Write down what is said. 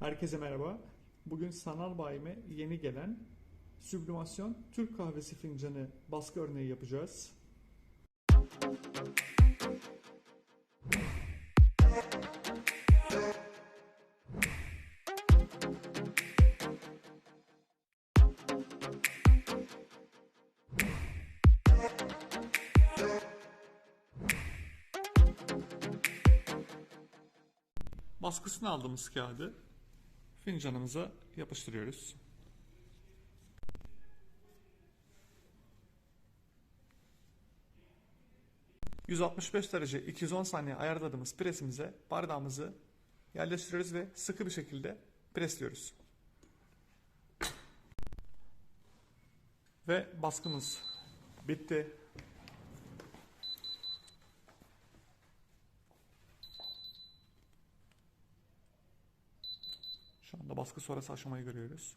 Herkese merhaba. Bugün sanal bayime yeni gelen süblimasyon Türk kahvesi fincanı baskı örneği yapacağız. Baskısını aldığımız kağıdı fincanımıza yapıştırıyoruz. ...165 derece 210 saniye ayarladığımız presimize bardağımızı yerleştiriyoruz ve sıkı bir şekilde presliyoruz. Ve baskımız bitti. Şu anda baskı sonrası aşamayı görüyoruz.